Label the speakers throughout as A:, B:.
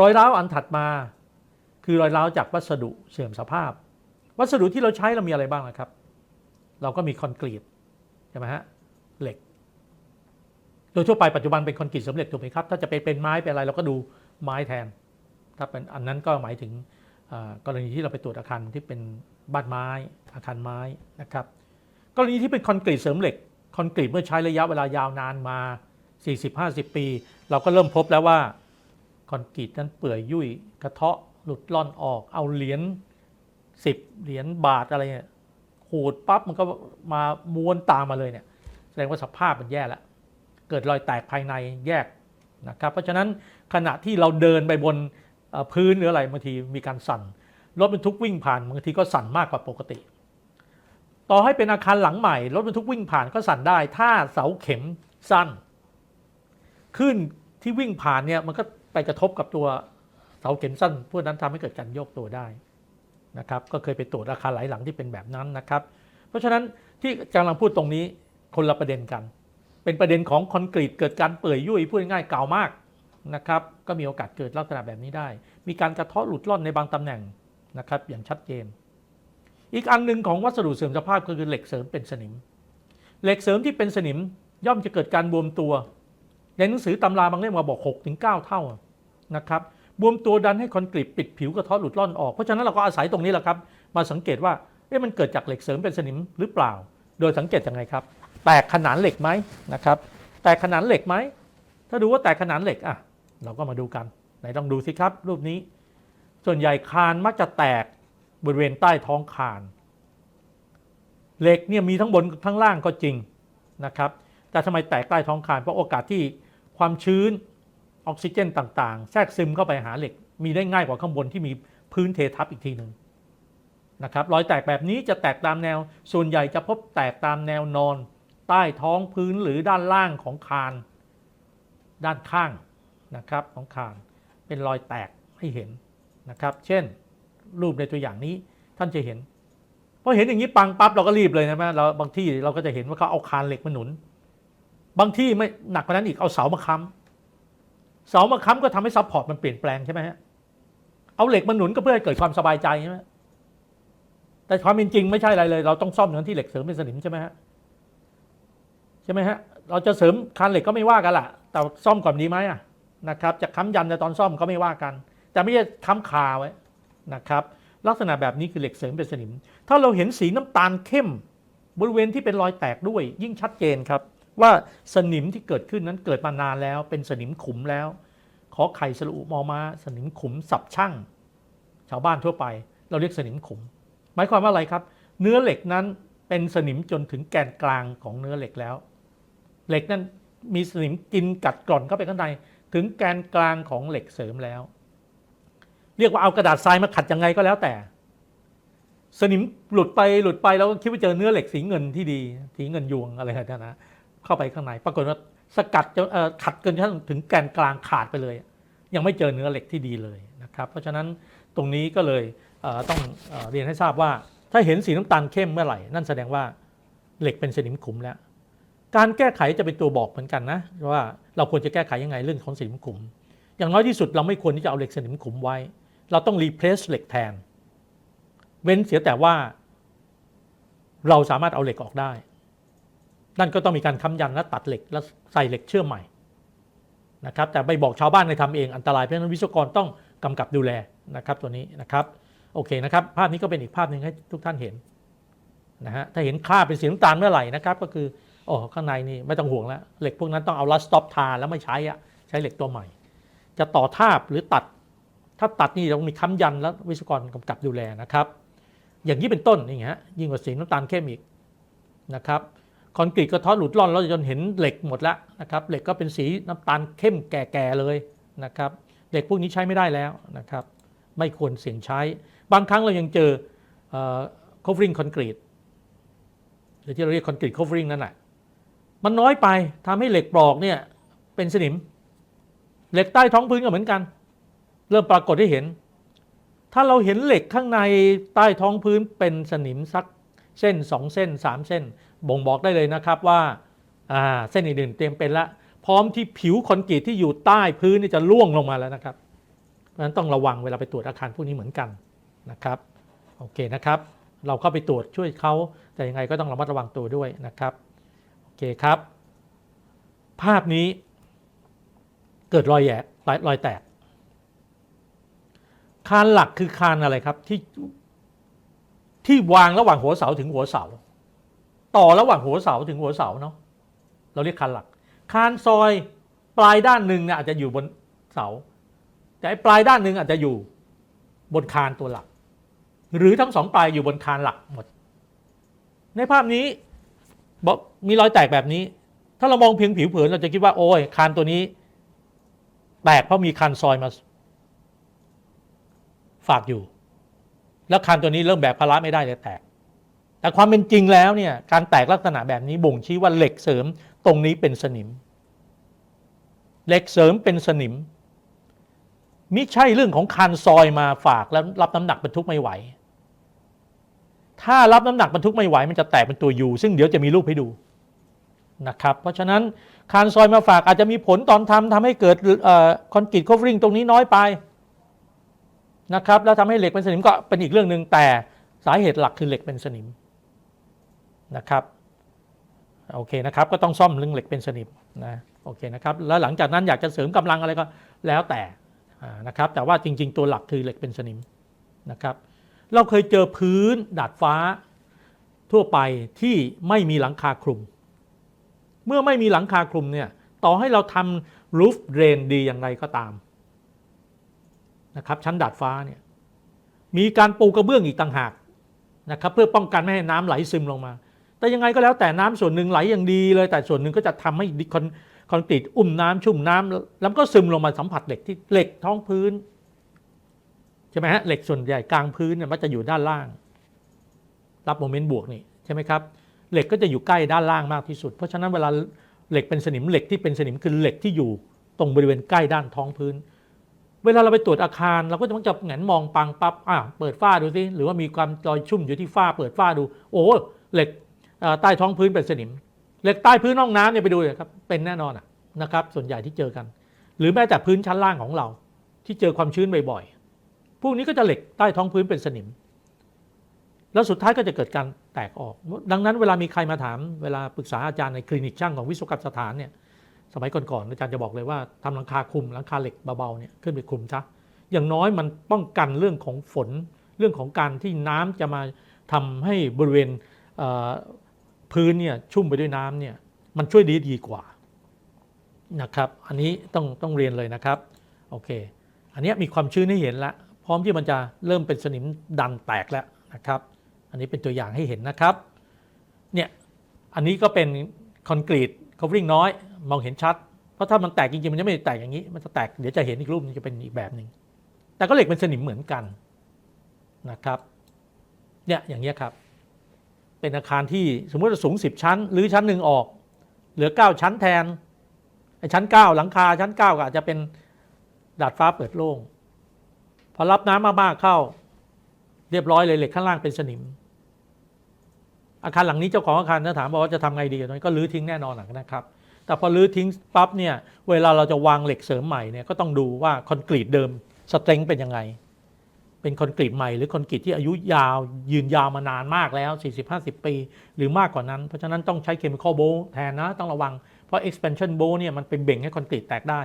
A: รอยร้าวอันถัดมา คือรอยร้าวจากวัสดุเสื่อมสภาพ วัสดุที่เราใช้เรามีอะไรบ้างนะครับ เราก็มีคอนกรีตใช่ไหมฮะเหล็ก โดยทั่วไปปัจจุบันเป็นคอนกรีตสำเร็จถูกไหมครับ ถ้าจะไปเป็นไม้เป็นอะไรเราก็ดูไม้แทน ถ้าเป็นอันนั้นก็หมายถึงกรณีที่เราไปตรวจอาคารที่เป็นบ้านไม้อาคารไม้นะครับ กรณีที่เป็นคอนกรีตเสริมเหล็กคอนกรีตเมื่อใช้ระยะเวลายาวนานมา 40-50 ปี เราก็เริ่มพบแล้วว่า คอนกรีตนั้นเปื่อยยุ่ยกระเทาะหลุดล่อนออกเอาเหรียญ10เหรียญบาทอะไรเนี่ยขูดปั๊บมันก็มาม้วนตามมาเลยเนี่ยแสดงว่าสภาพมันแย่แล้วเกิดรอยแตกภายในแยกนะครับ เพราะฉะนั้นขณะที่เราเดินไปบนพื้นหรืออะไรบางทีมีการสั่นรถบรรทุกวิ่งผ่านบางทีก็สั่นมากกว่าปกติ ต่อให้เป็นอาคารหลังใหม่รถบรรทุกวิ่งผ่านก็สั่นได้ ถ้าเสาเข็มสั้น ขึ้นที่วิ่งผ่านเนี่ยมันก็ กระทบกับตัวเสาเข็มสั้นพวกนั้นทำให้เกิดการโยกตัวได้นะครับ ก็เคยไปตรวจอาคารหลายหลังที่เป็นแบบนั้นนะครับ เพราะฉะนั้นที่กำลังพูดตรงนี้คนละประเด็นกัน เป็นประเด็นของคอนกรีตเกิดการเปื่อยยุ่ยพูดง่ายเก่ามากนะครับ ก็มีโอกาสเกิดลักษณะแบบนี้ได้ มีการกระเทาะหลุดล่อนในบางตำแหน่งนะครับ อย่างชัดเจน อีกอันหนึ่งของวัสดุเสื่อมสภาพก็คือเหล็กเสริมเป็นสนิม เหล็กเสริมที่เป็นสนิมย่อมจะเกิดการบวมตัว ในหนังสือตำราบางเล่มมาบอก6ถึง9เท่า นะครับบวมตัวดันให้คอนกรีตปิดผิวกระเทาะหลุดล่อนออก เพราะฉะนั้นเราก็อาศัยตรงนี้แหละครับ มาสังเกตว่าเอ๊ะมันเกิดจากเหล็กเสริมเป็นสนิมหรือเปล่า โดยสังเกตยังไงครับ แตกขนานเหล็กไหมนะครับ แตกขนานเหล็กไหม ถ้าดูว่าแตกขนานเหล็กอะ เราก็มาดูกัน ไหนลองดูสิครับ รูปนี้ ส่วนใหญ่คานมักจะแตกบริเวณใต้ท้องคาน เหล็กเนี่ยมีทั้งบนทั้งล่างก็จริงนะครับ แต่ทำไมแตกใต้ท้องคาน เพราะโอกาสที่ความชื้น ออกซิเจนต่างๆ แทรกซึมเข้าไปหาเหล็ก มีได้ง่ายกว่าข้างบนที่มีพื้นเททับอีกทีหนึ่งนะครับรอยแตกแบบนี้จะแตกตามแนว ส่วนใหญ่จะพบแตกตามแนวนอน ใต้ท้องพื้นหรือด้านล่างของคาน ด้านข้างนะครับของคาน เป็นรอยแตกให้เห็นนะครับ เช่น รูปในตัวอย่างนี้ท่านจะเห็นพอเห็นอย่างนี้ปังปั๊บเราก็รีบเลยนะแม่เราบางที่เราก็จะเห็นว่าเขาเอาคานเหล็กมาหนุน บางที่ไม่หนักกว่านั้นอีกเอาเสามาค้ำ เสามาค้ำก็ทำให้ซัพพอร์ตมันเปลี่ยนแปลงใช่ไหมฮะเอาเหล็กมาหนุนก็เพื่อให้เกิดความสบายใจใช่ไหมแต่ความเป็นจริงไม่ใช่อะไรเลย เราต้องซ่อมอย่างที่เหล็กเสริมเป็นสนิมใช่ไหมฮะใช่ไหมฮะเราจะเสริมคานเหล็กก็ไม่ว่ากันล่ะ แต่ซ่อมก่อนดีไหมอะนะครับ จะค้ำยันในตอนซ่อมก็ไม่ว่ากัน แต่ไม่ใช่ค้ำคาไว้นะครับ ลักษณะแบบนี้คือเหล็กเสริมเป็นสนิม ถ้าเราเห็นสีน้ำตาลเข้มบริเวณที่เป็นรอยแตกด้วยยิ่งชัดเจนครับ ว่าสนิมที่เกิดขึ้นนั้นเกิดมานานแล้ว เป็นสนิมขุมแล้ว ขอไข่สระอุมอมาสนิมขุมสับช่างชาวบ้านทั่วไป เราเรียกสนิมขุม หมายความว่าอะไรครับ เนื้อเหล็กนั้นเป็นสนิมจนถึงแกนกลางของเนื้อเหล็กแล้ว เหล็กนั้นมีสนิมกินกัดกร่อนเข้าไปข้างในถึงแกนกลางของเหล็กเสริมแล้ว เรียกว่าเอากระดาษทรายมาขัดยังไงก็แล้วแต่ สนิมหลุดไปหลุดไปแล้วก็คิดว่าเจอเนื้อเหล็กสีเงินที่ดี สีเงินยวงอะไรแบบนั้นนะ เข้าไปข้างใน ปรากฏว่าสกัดจนขัดจนกระทั่งถึงแกนกลางขาดไปเลย ยังไม่เจอเนื้อเหล็กที่ดีเลยนะครับ เพราะฉะนั้นตรงนี้ก็เลยเต้องเอเรียนให้ทราบว่า ถ้าเห็นสีน้ำตาลเข้มเมื่อไหร่ นั่นแสดงว่าเหล็กเป็นสนิมขุมแล้ว การแก้ไขจะเป็นตัวบอกเหมือนกันนะว่าเราควรจะแก้ไขยังไงเรื่องของสนิมขุม อย่างน้อยที่สุดเราไม่ควรที่จะเอาเหล็กสนิมขุมไว้ เราต้องรีเพลซเหล็กแทน เว้นเสียแต่ว่าเราสามารถเอาเหล็กออกได้ นั่นก็ต้องมีการค้ำยันและตัดเหล็กแล้วใส่เหล็กเชื่อมใหม่นะครับแต่ไปบอกชาวบ้านในทำเองอันตรายเพราะฉะนั้นวิศวกรต้องกำกับดูแลนะครับตัวนี้นะครับโอเคนะครับภาพนี้ก็เป็นอีกภาพหนึ่งให้ทุกท่านเห็นนะฮะถ้าเห็นคราเป็นสีน้ำตาลเมื่อไหร่นะครับก็คือโอ้ข้างในนี่ไม่ต้องห่วงแล้วเหล็กพวกนั้นต้องเอาลัสต็อปทาแล้วไม่ใช้อะใช้เหล็กตัวใหม่ จะต่อทาบหรือตัด ถ้าตัดนี่ต้องมีค้ำยันแล้ววิศวกรกำกับดูแลนะครับ อย่างนี้เป็นต้นนี่ฮะยิ่งกว่าสีน้ำตาลเข้มอีกนะครับ คอนกรีตก็ท้อหลุดร่อนแล้วจนเห็นเหล็กหมดแล้วนะครับเหล็กก็เป็นสีน้ำตาลเข้มแก่ๆเลยนะครับเหล็กพวกนี้ใช้ไม่ได้แล้วนะครับไม่ควรเสี่ยงใช้ บางครั้งเรายังเจอ covering concrete หรือที่เราเรียกคอนกรีต covering นั่นแหละมันน้อยไปทำให้เหล็กปลอกเนี่ยเป็นสนิม เหล็กใต้ท้องพื้นก็เหมือนกัน เริ่มปรากฏให้เห็น ถ้าเราเห็นเหล็กข้างในใต้ท้องพื้นเป็นสนิมสักเส้น 2 เส้น 3 เส้น บ่งบอกได้เลยนะครับว่าเส้นอื่นๆเตรียมเป็นละพร้อมที่ผิวคอนกรีตที่อยู่ใต้พื้นนี่จะล่วงลงมาแล้วนะครับราะฉะนั้นต้องระวังเวลาไปตรวจอาคารพวกนี้เหมือนกันนะครับโอเคนะครับ เราเข้าไปตรวจช่วยเขาแต่ยังไงก็ต้องระมัดระวังตัวด้วยนะครับโอเคครับ ภาพนี้เกิดรอยแยกรอยแตก คานหลักคือคานอะไรครับที่ที่วางระหว่างหัวเสาถึงหัวเสา ต่อระหว่างหัวเสาถึงหัวเสาเนาะเราเรียกคานหลัก คานซอยปลายด้านหนึ่งเนี่ยอาจจะอยู่บนเสา แต่ปลายด้านหนึ่งอาจจะอยู่บนคานตัวหลัก หรือทั้งสองปลายอยู่บนคานหลักหมด ในภาพนี้บอกมีรอยแตกแบบนี้ ถ้าเรามองเพียงผิวเผินเราจะคิดว่าโอ้ยคานตัวนี้ แตกเพราะมีคานซอยมา ฝากอยู่ แล้วคานตัวนี้เริ่มแบกภาระไม่ได้เลยแตก แต่ความเป็นจริงแล้วเนี่ยการแตกลักษณะแบบนี้บ่งชี้ว่าเหล็กเสริมตรงนี้เป็นสนิม เหล็กเสริมเป็นสนิมมิใช่เรื่องของคานซอยมาฝากแล้วรับน้ำหนักบรรทุกไม่ไหว ถ้ารับน้ำหนักบรรทุกไม่ไหว มันจะแตกเป็นตัวยูซึ่งเดี๋ยวจะมีรูปให้ดูนะครับ เพราะฉะนั้นคานซอยมาฝากอาจจะมีผลตอนทำทำให้เกิดคอนกรีตโคฟริงตรงนี้น้อยไปนะครับแล้วทำให้เหล็กเป็นสนิมก็เป็นอีกเรื่องหนึ่งแต่สาเหตุหลักคือเหล็กเป็นสนิม นะครับโอเคนะครับก็ต้องซ่อมเรื่องเหล็กเป็นสนิมนะโอเคนะครับแล้วหลังจากนั้นอยากจะเสริมกำลังอะไรก็แล้วแต่นะครับแต่ว่าจริง ๆ ตัวหลักคือเหล็กเป็นสนิมนะครับเราเคยเจอพื้นดาดฟ้าทั่วไปที่ไม่มีหลังคาคลุม เมื่อไม่มีหลังคาคลุมเนี่ยต่อให้เราทำ roof drain ดีอย่างไรก็ตามนะครับชั้นดาดฟ้าเนี่ยมีการปูกระเบื้องอีกต่างหากนะครับเพื่อป้องกันไม่ให้น้ำไหลซึมลงมา แต่ยังไงก็แล้วแต่น้ำส่วนหนึ่งไหลอย่างดีเลย แต่ส่วนหนึ่งก็จะทำให้คอนคอนกรีตอุ้มน้ำชุ่มน้ำแล้วก็ซึมลงมาสัมผัสเหล็กที่เหล็กท้องพื้นใช่ไหมฮะเหล็กส่วนใหญ่กลางพื้นเนี่ยมันจะอยู่ด้านล่าง รับโมเมนต์บวกนี่ใช่ไหมครับเหล็กก็จะอยู่ใกล้ด้านล่างมากที่สุด เพราะฉะนั้นเวลาเหล็กเป็นสนิมเหล็กที่เป็นสนิมคือเหล็กที่อยู่ตรงบริเวณใกล้ด้านท้องพื้น เวลาเราไปตรวจอาคาร เราก็จะมักจะแงนมองปังปับ๊บอะเปิดฝ้าดูสิหรือว่ามีความรอยชุ่มอยู่ที่ฝ้าเปิดฝ้าดู โอ้เหล็ก ใต้ท้องพื้นเป็นสนิม เหล็กใต้พื้นห้องน้ำเนี่ยไปดูเลยครับเป็นแน่นอนนะครับ ส่วนใหญ่ที่เจอกัน หรือแม้แต่พื้นชั้นล่างของเรา ที่เจอความชื้นบ่อยๆพวกนี้ก็จะเหล็กใต้ท้องพื้นเป็นสนิม แล้วสุดท้ายก็จะเกิดการแตกออก ดังนั้นเวลามีใครมาถามเวลาปรึกษาอาจารย์ในคลินิกช่างของวิศวกรรมสถานเนี่ยสมัยก่อนๆอาจารย์จะบอกเลยว่าทำหลังคาคุมหลังคาเหล็กเบาๆเนี่ยขึ้นไปคุมซะอย่างน้อยมันป้องกันเรื่องของฝนเรื่องของการที่น้ำจะมาทำให้บริเวณ พื้นเนี่ยชุ่มไปด้วยน้ำเนี่ยมันช่วยดีดีกว่านะครับอันนี้ต้องต้องเรียนเลยนะครับโอเค อันนี้มีความชื้นให้เห็นแล้วพร้อมที่มันจะเริ่มเป็นสนิมดันแตกแล้วนะครับ อันนี้เป็นตัวอย่างให้เห็นนะครับเนี่ยอันนี้ก็เป็นคอนกรีต covering น้อย มองเห็นชัด เพราะถ้ามันแตกจริงๆมันจะไม่แตกอย่างนี้ มันจะแตกเดี๋ยวจะเห็นอีกรูปนึงจะเป็นอีกแบบหนึ่งแต่ก็เหล็กเป็นสนิมเหมือนกันนะครับเนี่ยอย่างนี้ครับ เป็นอาคารที่สมมติสูง 10 ชั้น หรือชั้นหนึ่งออก เหลือ 9 ชั้นแทนไอ้ชั้น 9 หลังคาชั้น 9 ก็อาจจะเป็นดาดฟ้าเปิดโล่งพอรับน้ำมากๆเข้า เรียบร้อยเลยเหล็กข้างล่างเป็นสนิม อาคารหลังนี้เจ้าของอาคารถ้าถามบอกว่าจะทำไงดีกับมันก็รื้อทิ้งแน่นอนนะครับ แต่พอรื้อทิ้งปั๊บเนี่ยเวลาเราจะวางเหล็กเสริมใหม่เนี่ยก็ต้องดูว่าคอนกรีตเดิมสเตรนจ์เป็นยังไง เป็นคอนกรีตใหม่หรือคอนกรีตที่อายุยาว ยืนยาวมานานมากแล้ว 40-50 ปี หรือมากกว่านั้น เพราะฉะนั้นต้องใช้เคมีคอลโบแทนนะต้องระวัง เพราะ expansion b o เนี่ยมันเป็นเบ่งให้คอนกรีตแตกได้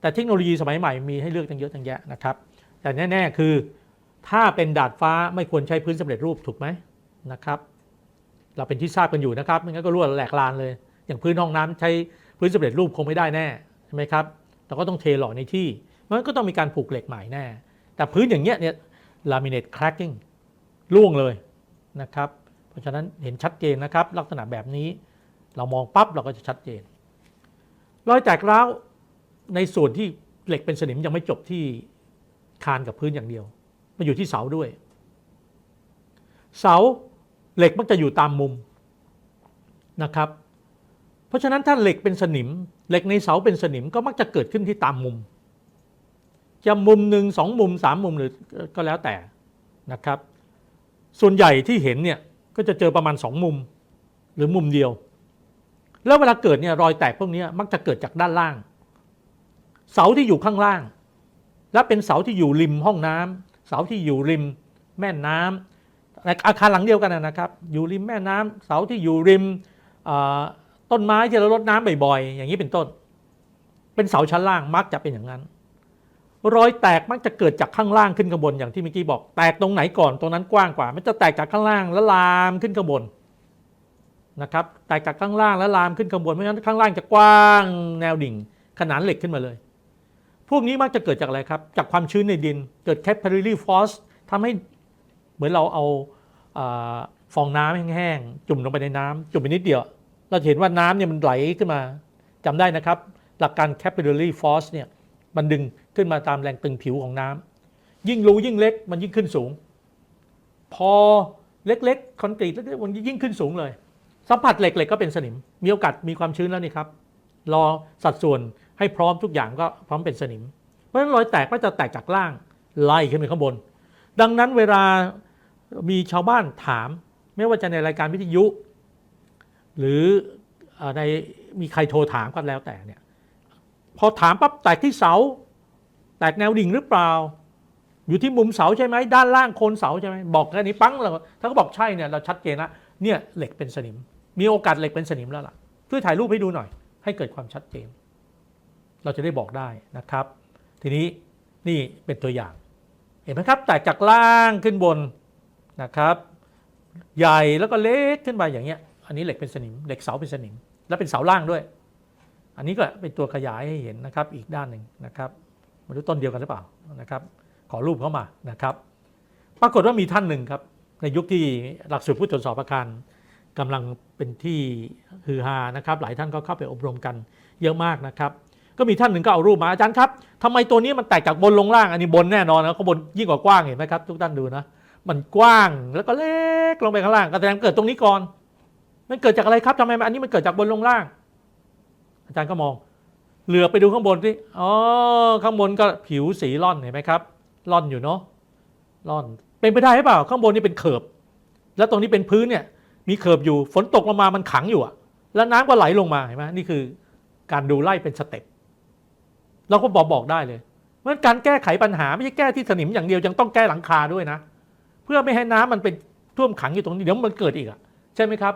A: แต่เทคโนโลยีสมัยใหม่มีให้เลือกตั้งเยอะตั้งแยะนะครับ แต่แน่ ๆ คือ ถ้าเป็นดาดฟ้าไม่ควรใช้พื้นสำเร็จรูปถูกไหมนะครับ เราเป็นที่ทราบกันอยู่นะครับไม่งั้นก็รั่วแหลกลานเลย อย่างพื้นห้องน้ำใช้พื้นสำเร็จรูปคงไม่ได้แน่ใช่ไหมครับเราก็ต้องเทหล่อในที่มันก็ต้องมีการผูกเหล็กใหม่แน่ แต่พื้นอย่างเงี้ยเนี่ย laminate cracking ร่วงเลยนะครับ เพราะฉะนั้นเห็นชัดเจนนะครับ ลักษณะแบบนี้เรามองปั๊บเราก็จะชัดเจน รอยแตกร้าวในส่วนที่เหล็กเป็นสนิมยังไม่จบที่คานกับพื้นอย่างเดียว มันอยู่ที่เสาด้วย เสาเหล็กมักจะอยู่ตามมุมนะครับ เพราะฉะนั้นถ้าเหล็กเป็นสนิม เหล็กในเสาเป็นสนิมก็มักจะเกิดขึ้นที่ตามมุม จะมุมหนึ่งสองมุมสามมุมหรือก็แล้วแต่นะครับ ส่วนใหญ่ที่เห็นเนี่ยก็จะเจอประมาณสองมุมหรือมุมเดียว แล้วเวลาเกิดเนี่ยรอยแตกพวกนี้มักจะเกิดจากด้านล่าง เสาที่อยู่ข้างล่าง และเป็นเสาที่อยู่ริมห้องน้ำเสาที่อยู่ริมแม่น้ำในอาคารหลังเดียวกันนะครับ อยู่ริมแม่น้ำเสาที่อยู่ริมต้นไม้ที่เรารดน้ำบ่อยๆอย่างนี้เป็นต้น เป็นเสาชั้นล่างมักจะเป็นอย่างนั้น รอยแตกมักจะเกิดจากข้างล่างขึ้นข้างบนอย่างที่เมื่อกี้บอก แตกตรงไหนก่อนตรงนั้นกว้างกว่า มันจะแตกจากข้างล่างแล้วลามขึ้นข้างบนนะครับแตกจากข้างล่างแล้วลามขึ้นข้างบนเพราะฉะนั้นข้างล่างจะกว้างแนวดิ่ง ขนานเหล็กขึ้นมาเลย พวกนี้มักจะเกิดจากอะไรครับ จากความชื้นในดินเกิด capillary force ทำให้เหมือนเราเอาอาฟองน้ำแห้งๆจุ่มลงไปในน้ำจุ่มไปนิดเดียว เราเห็นว่าน้ำเนี่ยมันไหลขึ้นมาจำได้นะครับ หลักการ capillary force เนี่ย มันดึงขึ้นมาตามแรงตึงผิวของน้ำยิ่งรูยิ่งเล็กมันยิ่งขึ้นสูง พอเล็กๆคอนกรีตเล็กๆมันยิ่งขึ้นสูงเลย สัมผัสเหล็กๆก็เป็นสนิม มีโอกาสมีความชื้นแล้วนี่ครับ รอสัดส่วนให้พร้อมทุกอย่างก็พร้อมเป็นสนิม เพราะฉะนั้นรอยแตกก็จะแตกจากล่างไล่ขึ้นไปข้างบน ดังนั้นเวลามีชาวบ้านถาม ไม่ว่าจะในรายการวิทยุ หรือในมีใครโทรถามก็แล้วแต่เนี่ย พอถามปั๊บแตกที่เสา แตกแนวดิ่งหรือเปล่า อยู่ที่มุมเสาใช่ไหมด้านล่างโคนเสาใช่ไหมบอกแค่นี้ปั้งเราถ้าเขาบอกใช่เนี่ยเราชัดเจนละเนี่ยเหล็กเป็นสนิม มีโอกาสเหล็กเป็นสนิมแล้วล่ะช่วยถ่ายรูปให้ดูหน่อย ให้เกิดความชัดเจน เราจะได้บอกได้นะครับ ทีนี้นี่เป็นตัวอย่าง เห็นไหมครับ แตกจากล่างขึ้นบนนะครับ ใหญ่แล้วก็เล็กขึ้นไปอย่างเงี้ย อันนี้เหล็กเป็นสนิม เหล็กเสาเป็นสนิม แล้วเป็นเสาล่างด้วย อันนี้ก็เป็นตัวขยายให้เห็นนะครับอีกด้านหนึ่งนะครับไมาดูต้นเดียวกันหรือเปล่านะครับขอรูปเข้ามานะครับ ปรากฏว่ามีท่านหนึ่งครับ ในยุคที่หลักสูตรผู้ตรวจสอบอาคารกำลังเป็นที่ฮือฮานะครับ หลายท่านก็เข้าไปอบรมกันเยอะมากนะครับ ก็มีท่านหนึ่งก็เอารูปมาอาจารย์ครับทำไมตัวนี้มันแตกจากบนลงล่างอันนี้บนแน่นอนนะข้างบนยิ่งกว่ากว้างเห็นไหมครับ ทุกท่านดูนะมันกว้างแล้วก็เล็กลงไปข้างล่างก็แสดงเกิดตรงนี้ก่อน มันเกิดจากอะไรครับทำไมอันนี้มันเกิดจากบนลงล่าง อาจารย์ก็มอง เหลือไปดูข้างบนสิอ๋อข้างบนก็ผิวสีร่อนเห็นไหมครับร่อนอยู่เนาะร่อน เป็นไปได้หรือเปล่า ข้างบนนี่เป็นเขิบ แล้วตรงนี้เป็นพื้นเนี่ย มีเขิบอยู่ฝนตกลงมามันขังอยู่อะแล้วน้ำก็ไหลลงมาเห็นไหมนี่คือ การดูไล่เป็นสเต็ปเราก็บอกบอกได้เลยเพราะฉะนั้นการแก้ไขปัญหาไม่ใช่แก้ที่สนิมอย่างเดียวยังต้องแก้หลังคาด้วยนะ เพื่อไม่ให้น้ำมันเป็นท่วมขังอยู่ตรงนี้เดี๋ยวมันเกิดอีกอะใช่ไหมครับ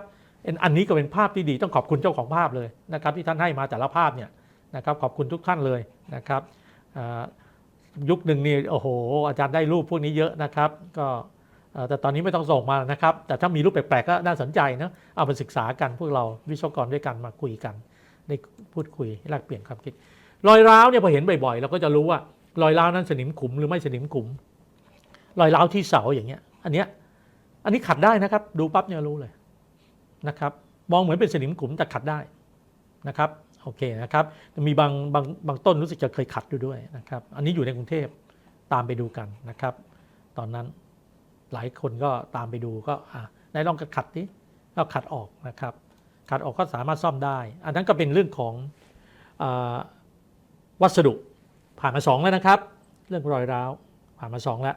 A: อันนี้ก็เป็นภาพที่ดีต้องขอบคุณเจ้าของภาพเลยนะครับที่ท่านให้มาแต่ละภาพเนี่ยนะครับขอบคุณทุกท่านเลยนะครับยุคหนึ่งนี่โอ้โห อาจารย์ได้รูปพวกนี้เยอะนะครับ ก็แต่ตอนนี้ไม่ต้องส่งมานะครับ แต่ถ้ามีรูปแปลกๆก็น่าสนใจนะเอาไปศึกษากันพวกเราวิศวกรด้วยกันมาคุยกันได้พูดคุยแลกเปลี่ยนความคิด รอยร้าวเนี่ยพอเห็นบ่อยๆเราก็จะรู้ว่ารอยร้าวนั้นสนิมขุมหรือไม่สนิมขุม รอยร้าวที่เสาอย่างเงี้ย อันเนี้ยอันนี้ขัดได้นะครับ ดูปั๊บเนี่ยรู้เลย นะครับมองเหมือนเป็นสนิมขุมแต่ขัดได้นะครับโอเคนะครับมีบางบางบางต้นรู้สึกจะเคยขัดอยู่ด้วยนะครับอันนี้อยู่ในกรุงเทพตามไปดูกันนะครับ ตอนนั้นหลายคนก็ตามไปดูก็อะไหนลองขัดนี้ก็ขัดออกนะครับ ขัดออกก็สามารถซ่อมได้ อันนั้นก็เป็นเรื่องของอวัสดุผ่านมาสองแล้วนะครับ เรื่องรอยร้าวผ่านมาสองแล้ว